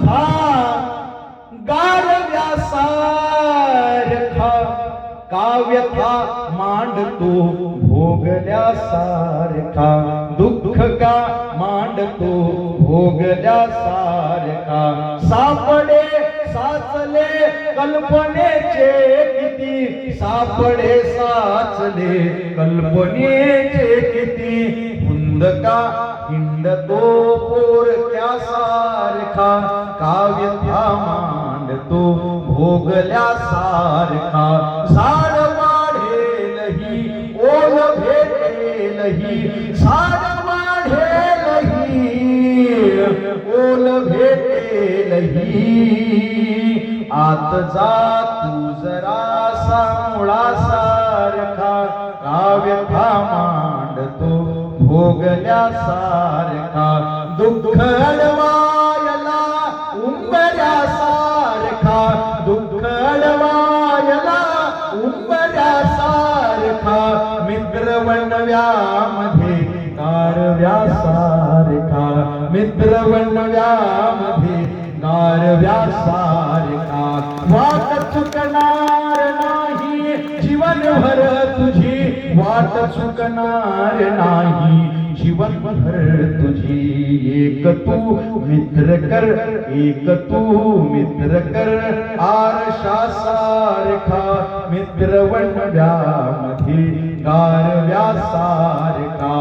तुझा गारव्यासारखा काव्यथा मांडतो भोगल्यासारखा दुःख का मांडतो भोगल्यासारखा सापडे साचले कल्पनेचे किती. सापडे साचले कल्पनेचे किती. हुंदका हिंडतो पोरक्या सारखा काव्य मांडतो भोगल्या सारखा. झाड वाढेलही ओल भेटेलही झाड वाढेलही ओल भेटेलही. आत जा तू जरासा मुळासारखा काव्य मांडतो भोगल्या सारखा. वणव्यामध्ये कारव्यासारखा मित्र वणव्यामध्ये कारव्यासारखा वाट चुकणार नाही जीवनभर तुझी वाट चुकणार नाही. जीवनभर तुझी एक तू मित्र कर एक तू मित्र कर. आरशा सारखा मित्र वणव्यामध्ये गारव्या सारखा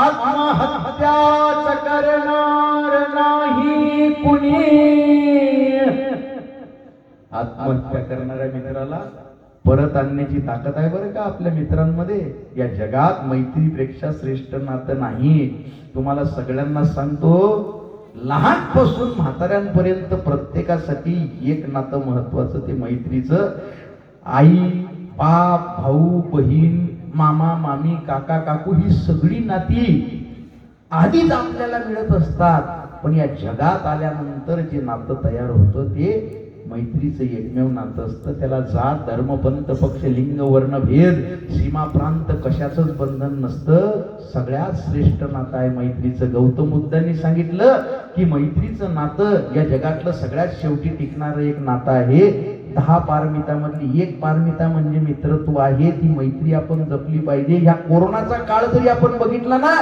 आत्महत्याच करणार नाही कुणी. आत्महत्या करणाऱ्या मित्राला परत आणण्याची ताकद आहे बरं का आपल्या मित्रांमध्ये? या जगात मैत्रीपेक्षा श्रेष्ठ नातं नाही. तुम्हाला सगळ्यांना सांगतो लहानपासून म्हाताऱ्यांपर्यंत प्रत्येकासाठी एक नातं महत्वाचं ते मैत्रीचं. आई बाप भाऊ बहीण मामा मामी काका काकू ही सगळी नाती आधीच आपल्याला मिळत असतात. पण या जगात आल्यानंतर जे नातं तयार होतं ते मैत्रीचं एकमेव नातं असतं त्याला जात धर्मपंथ पक्ष लिंग वर्ण भेद सीमा प्रांत कशाचंच बंधन नसतं. सगळ्यात श्रेष्ठ नातं आहे मैत्रीचं. गौतम बुद्धांनी सांगितलं की मैत्रीचं नातं या जगातलं सगळ्यात शेवटी टिकणारं एक नातं आहे. दहा पारमितामधली एक पारमिता म्हणजे मित्रत्व आहे ती मैत्री आपण जपली पाहिजे. ह्या कोरोनाचा काळ जरी आपण बघितला ना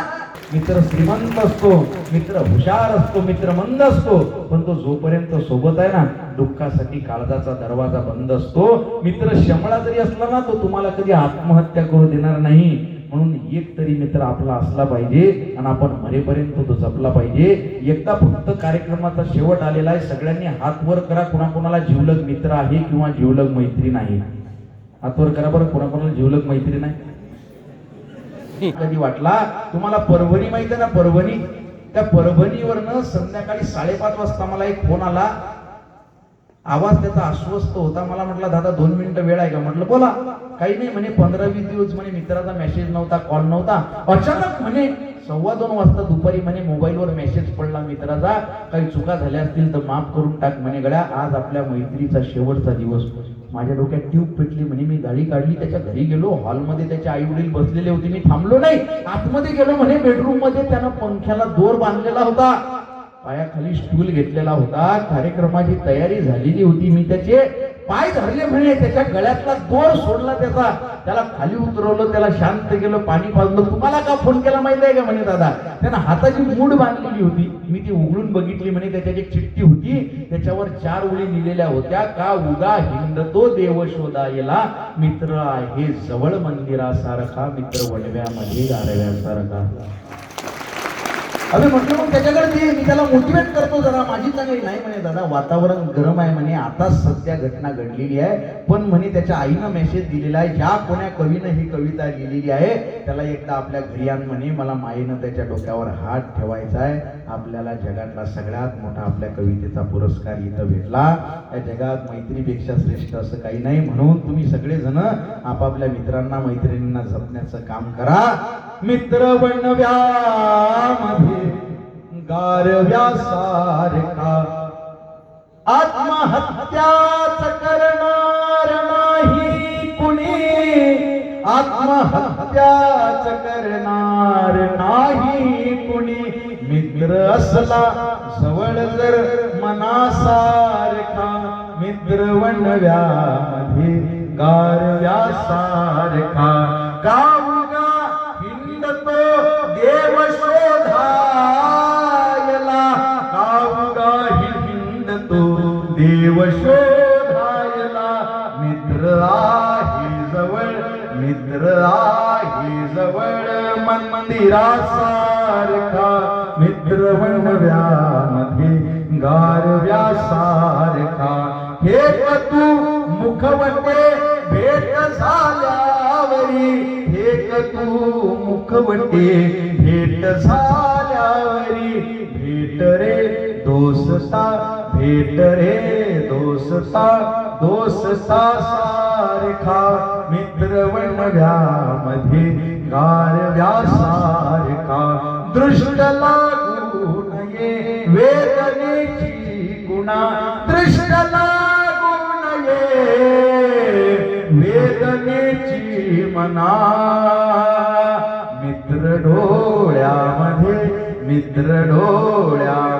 मित्र श्रीमंत असतो मित्र हुशार असतो मित्र मंद असतो पण तो जोपर्यंत सोबत आहे ना दुःखासाठी काळजाचा दरवाजा बंद असतो. मित्र शमळा जरी असला ना तो तुम्हाला कधी आत्महत्या करू देणार नाही. म्हणून एक तरी मित्र आपला असला पाहिजे आणि आपण मरेपर्यंत तो जपला पाहिजे. एकदा फक्त कार्यक्रमाचा शेवट आलेला आहे. सगळ्यांनी हात वर करा. कोणाकोणाला जीवलग मित्र आहे किंवा जीवलग मैत्रीण आहे हात वर करा बरं. कोणाकोणाला जीवलग मैत्रीण आहे कधी वाटला? तुम्हाला परभणी माहिती आहे ना? परभणी. त्या परभणीवरनं संध्याकाळी साडेपाच वाजता मला एक फोन आला. आवाज त्याचा अस्वस्थ होता. मला म्हटलं दादा दोन मिनिटं वेळ आहे का? म्हटलं बोला. काही नाही म्हणे पंधरा वीस दिवस म्हणे मित्राचा मेसेज नव्हता कॉल नव्हता. अचानक म्हणे सव्वा दोन वाजता दुपारी म्हणे मोबाईलवर मेसेज पडला मित्राचा. काही चुका झाल्या असतील तर माफ करून टाक म्हणे गड्या. आज आपल्या मैत्रीचा शेवटचा दिवस. माझ्या डोक्यात ट्यूब पेटली म्हणे. मी गाडी काढली त्याच्या घरी गेलो. हॉलमध्ये त्याचे आई वडील बसलेले होते. मी थांबलो नाही. आतमध्ये गेलो म्हणे बेडरूममध्ये. त्यानं पंख्याला दोर बांधलेला होता. पायाखाली स्टूल घेतलेला होता. कार्यक्रमाची तयारी झालेली होती. मी त्याचे पाय धरले म्हणे. त्याच्या गळ्यातला दोर सोडला त्याचा. त्याला खाली उतरवलं त्याला शांत केलं पाणी पाजलं. तुम्हाला का फोन केला माहीत आहे का म्हणे दादा? त्यानं हाताची मूड बांधलेली होती. मी ती उघडून बघितली म्हणे. त्याच्यात एक चिठ्ठी होती. त्याच्यावर चार ओळी लिहिलेल्या होत्या. का उगा हिंडतो देव शोधायला? मित्र आहे जवळ मंदिरासारखा. मित्र वडव्यामध्ये गारव्यासारखा. अरे म्हटलं मग त्याच्याकडे ते मी त्याला मोटिवेट करतो जरा. माझी चांगली नाही म्हणे दादा. वातावरण गरम आहे म्हणे. आता सध्या घटना घडलेली आहे. पण म्हणे त्याच्या आईनं मेसेज दिलेला आहे. ज्या कोण्या कवीनं ही कविता लिहिलेली आहे? त्याला एकदा आपल्या घरी आण म्हणे. मला माईनं त्याच्या डोक्यावर हात ठेवायचा आहे. आपल्याला जगातला सगळ्यात मोठा आपल्या कवितेचा पुरस्कार इथं भेटला. या जगात मैत्रीपेक्षा श्रेष्ठ असं काही नाही. म्हणून तुम्ही सगळेजण आपापल्या मित्रांना मैत्रिणींना जपण्याचं काम करा. मित्र बनव्यामध्ये गारव्यासारखा आत्महत्याच करणार नाही कुणी. आत्महत्याच करणार नाही कुणी. मित्र असला जवळ जर मनासारखा मित्र वणव्यामध्ये गारव्या सारखा देव शोधायला मित्र आहे जवळ मित्र आहे जवळ मंदिरासारखा. मित्र वणव्यामध्ये गारव्या सारखा हे तू मुखवटे भेट झाल्यावरी. हे तू मुखवटे भेट झाल्यावरी. भेट रे दोस्ता भेट रे दोस्ता दोस्ता सारखा मित्र वणव्यामध्ये गारव्या सारखा दृष्ट लागू नये वेदनेची गुणा. दृष्ट लागू नये वेदनेची मना. मित्र डोळ्यामध्ये मित्र डोळ्या